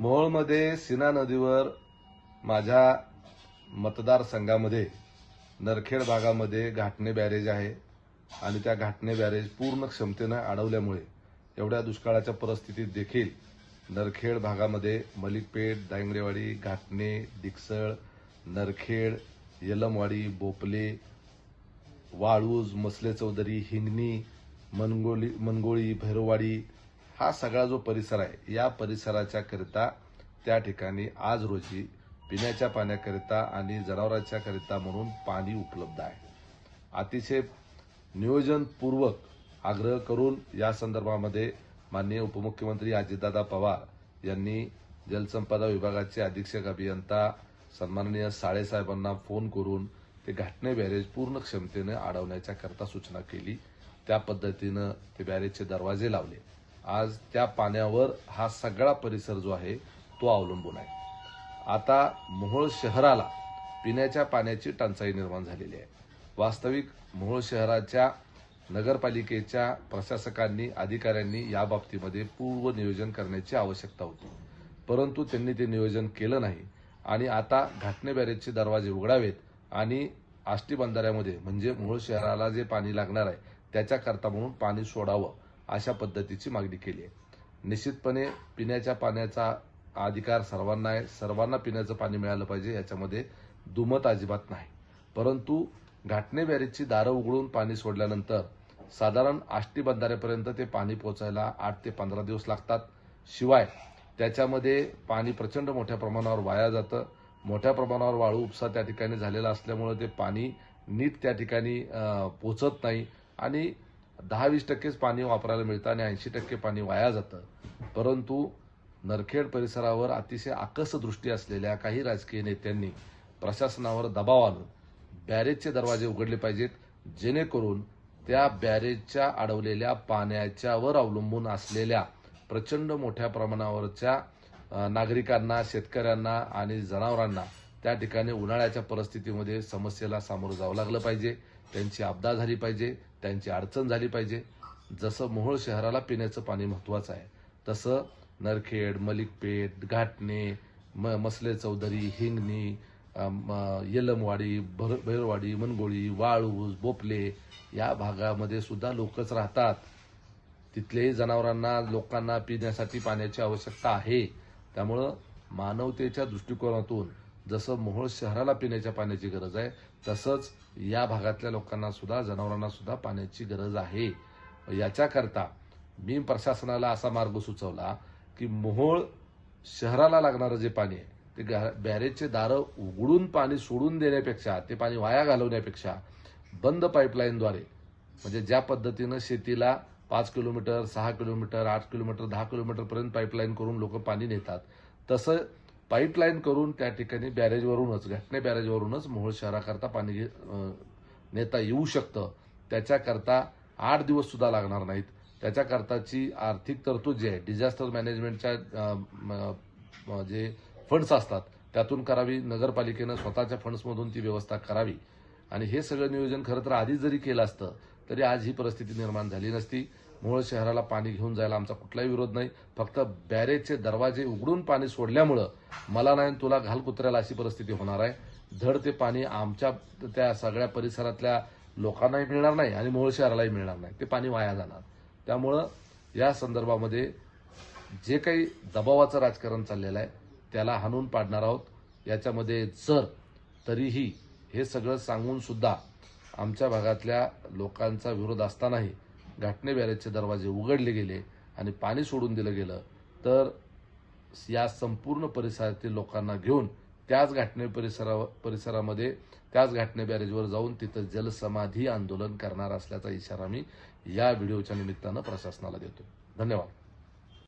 मोहोळमध्ये सीना नदीवर माझ्या मतदारसंघामध्ये नरखेड भागामध्ये घाटणे बॅरेज आहे आणि त्या घाटणे बॅरेज पूर्ण क्षमतेनं अडवल्यामुळे एवढ्या दुष्काळाच्या परिस्थितीत देखील नरखेड भागामध्ये मलिकपेठ दायंगरेवाडी घाटणे दिक्सळ नरखेड यलमवाडी बोपले वाळूज मसले चौधरी हिंगणी मनगोली मनगोळी भैरववाडी हा सगळा जो परिसर आहे या परिसराच्या करिता त्या ठिकाणी आज रोजी पिण्याच्या पाण्याकरिता आणि जनावरांच्या करिता म्हणून पाणी उपलब्ध आहे. अतिशय नियोजनपूर्वक आग्रह करून या संदर्भामध्ये माननीय उपमुख्यमंत्री अजितदादा पवार यांनी जलसंपदा विभागाचे अधीक्षक अभियंता सन्माननीय साळेसाहेबांना फोन करून ते घाटणे बॅरेज पूर्ण क्षमतेने अडवण्याच्या करता सूचना केली. त्या पद्धतीनं ते बॅरेजचे दरवाजे लावले. आज त्या पाण्यावर हा सगळा परिसर जो आहे तो अवलंबून आहे. आता मोहोळ शहराला पिण्याच्या पाण्याची टंचाई निर्माण झालेली आहे. वास्तविक मोहोळ शहराच्या नगरपालिकेच्या प्रशासकांनी अधिकाऱ्यांनी या बाबतीमध्ये पूर्व नियोजन करण्याची आवश्यकता होती. परंतु त्यांनी ते नियोजन केलं नाही आणि आता घाटणे बॅरेजचे दरवाजे उघडावेत आणि आष्टी बंधाऱ्यामध्ये म्हणजे मूळ शहराला जे पाणी लागणार आहे त्याच्याकरता म्हणून पाणी सोडावं अशा पद्धतीची मागणी केली आहे. निश्चितपणे पिण्याच्या पाण्याचा अधिकार सर्वांना आहे. सर्वांना पिण्याचं पाणी मिळालं पाहिजे याच्यामध्ये दुमत अजिबात नाही. परंतु घाटणे बॅरेजची दारं उघडून पाणी सोडल्यानंतर साधारण आष्टी बंधाऱ्यापर्यंत ते पाणी पोहोचायला आठ ते पंधरा दिवस लागतात. शिवाय त्याच्यामध्ये पाणी प्रचंड मोठ्या प्रमाणावर वाया जातं. मोठ्या प्रमाणावर वाळू उपसा त्या ठिकाणी झालेला असल्यामुळे ते पाणी नीट त्या ठिकाणी पोचत नाही. आणि दहा वीस टक्केच पाणी वापरायला मिळतं आणि ऐंशी टक्के पाणी वाया जातं. परंतु नरखेड परिसरावर अतिशय आकस दृष्टी असलेल्या काही राजकीय नेत्यांनी प्रशासनावर दबाव आणून बॅरेजचे दरवाजे उघडले पाहिजेत जेणेकरून त्या बॅरेजच्या अडवलेल्या पाण्याच्यावर अवलंबून असलेल्या प्रचंड मोठ्या प्रमाणावरच्या नागरिकांना शेतकऱ्यांना आणि जनावरांना त्या ठिकाणी उन्हाळ्याच्या परिस्थितीमध्ये समस्येला सामोरं जावं लागलं पाहिजे. त्यांची आपदा झाली पाहिजे. त्यांची अडचण झाली पाहिजे. जसं मोहोळ शहराला पिण्याचं पाणी महत्वाचं आहे तसं नरखेड मलिकपेठ घाटणे म मसले चौधरी हिंगणी येलमवाडी भर भैरवाडी मनगोळी वाळूज बोपले या भागामध्ये सुद्धा लोकच राहतात. तिथल्याही जनावरांना लोकांना पिण्यासाठी पाण्याची आवश्यकता आहे. त्यामुळं मानवतेच्या दृष्टिकोनातून जसं मोहोळ शहराला पिण्याच्या पाण्याची गरज आहे तसंच या भागातल्या लोकांना सुद्धा जनावरांना सुद्धा पाण्याची गरज आहे. याच्याकरता मी प्रशासनाला असा मार्ग सुचवला की मोहोळ शहराला लागणारं जे पाणी आहे ते बॅरेजचे दारं उघडून पाणी सोडून देण्यापेक्षा ते पाणी वाया घालवण्यापेक्षा बंद पाईपलाईनद्वारे म्हणजे ज्या पद्धतीनं शेतीला पाच किलोमीटर सहा किलोमीटर आठ किलोमीटर दहा किलोमीटरपर्यंत पाईपलाईन करून लोक पाणी नेतात तसं पाईपलाईन करून त्या ठिकाणी बॅरेजवरूनच घाटणे बॅरेजवरूनच मोहोळ शहराकरता पाणी घे- नेता येऊ शकतं. त्याच्याकरता आठ दिवस सुद्धा लागणार नाहीत. त्याच्याकरताची आर्थिक तरतूद जी आहे डिझास्टर मॅनेजमेंटच्या जे फंड्स असतात त्यातून करावी नगरपालिकेनं स्वतःच्या फंड्समधून ती व्यवस्था करावी. आणि हे सगळं नियोजन खरं तर आधीच जरी केलं असतं तरी आज ही परिस्थिती निर्माण झाली नसती. मूळ शहराला पाणी घेऊन जायला आमचा कुठलाही विरोध नाही. फक्त बॅरेजचे दरवाजे उघडून पाणी सोडल्यामुळं मला नाही तुला घाल कुत्र्याला अशी परिस्थिती होणार आहे. धड ते पाणी आमच्या त्या सगळ्या परिसरातल्या लोकांनाही मिळणार नाही आणि मूळ शहरालाही मिळणार नाही. ते पाणी वाया जाणार. त्यामुळं या संदर्भामध्ये जे काही दबावाचं राजकारण चाललेलं आहे त्याला हाणून पाडणार आहोत. याच्यामध्ये जर तरीही हे सगळं सांगून सुद्धा आमच्या भागातल्या लोकांचा विरोध असतानाही घाटणे बॅरेजचे दरवाजे उघडले गेले आणि पाणी सोडून दिलं गेलं तर या संपूर्ण परिसरातील लोकांना घेऊन त्याच घाटणे परिसरा परिसरामध्ये त्याच घाटणे बॅरेजवर जाऊन तिथं जलसमाधी आंदोलन करणार असल्याचा इशारा मी या व्हिडिओच्या निमित्तानं प्रशासनाला देतो. धन्यवाद.